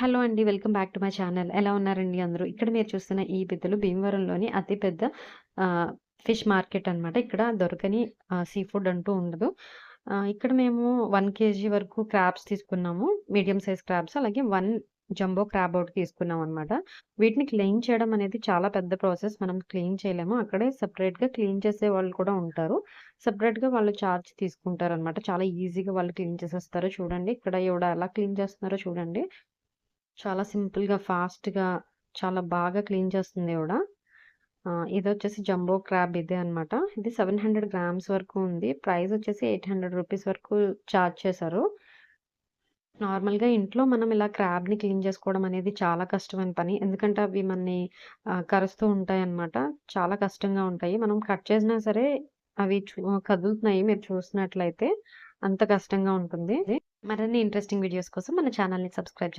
Hello అండి. Welcome back to my channel. ఎలా ఉన్నారండి అందరూ? ఇక్కడ మీరు చూస్తున్న ఈ బిద్దలు భీమవరంలోని అతి పెద్ద ఫిష్ మార్కెట్ అనమాట. ఇక్కడ దొరకని సీ ఫుడ్ అంటూ ఉండదు. ఇక్కడ మేము వన్ కేజీ వరకు క్రాబ్స్ తీసుకున్నాము. Medium size crabs. అలాగే వన్ జంబో క్రాబ్ ఒకటి తీసుకున్నామనమాట. వీటిని క్లీన్ చేయడం అనేది చాలా పెద్ద ప్రాసెస్. మనం క్లీన్ చేయలేము. అక్కడే సపరేట్గా క్లీన్ చేసే వాళ్ళు కూడా ఉంటారు. సపరేట్గా వాళ్ళు చార్జ్ తీసుకుంటారనమాట. చాలా ఈజీగా వాళ్ళు క్లీన్ చేసేస్తారు. చూడండి ఇక్కడ ఎవడ ఎలా క్లీన్ చేస్తున్నారో చూడండి. చాలా సింపుల్‌గా, ఫాస్ట్‌గా చాలా బాగా క్లీన్ చేస్తుంది ఈవిడ. ఇది వచ్చేసి జంబో క్రాబ్ ఇదే అనమాట. ఇది 700 గ్రామ్స్ వరకు ఉంది. ప్రైస్ వచ్చేసి 800 రూపీస్ వరకు చార్జ్ చేశారు. నార్మల్‌గా ఇంట్లో మనం ఇలా క్రాబ్‌ని క్లీన్ చేసుకోవడం అనేది చాలా కష్టమైన పని. ఎందుకంటే అవి మనని కరుస్తూ ఉంటాయి అన్నమాట చాలా కష్టంగా ఉంటాయి. మనం కట్ చేసినా సరే అవి కదులుతున్నాయి మీరు చూసినట్లయితే. అంత కష్టంగా ఉంటుంది. మరిన్ని ఇంట్రెస్టింగ్ వీడియోస్ కోసం మన ఛానల్ని సబ్స్క్రైబ్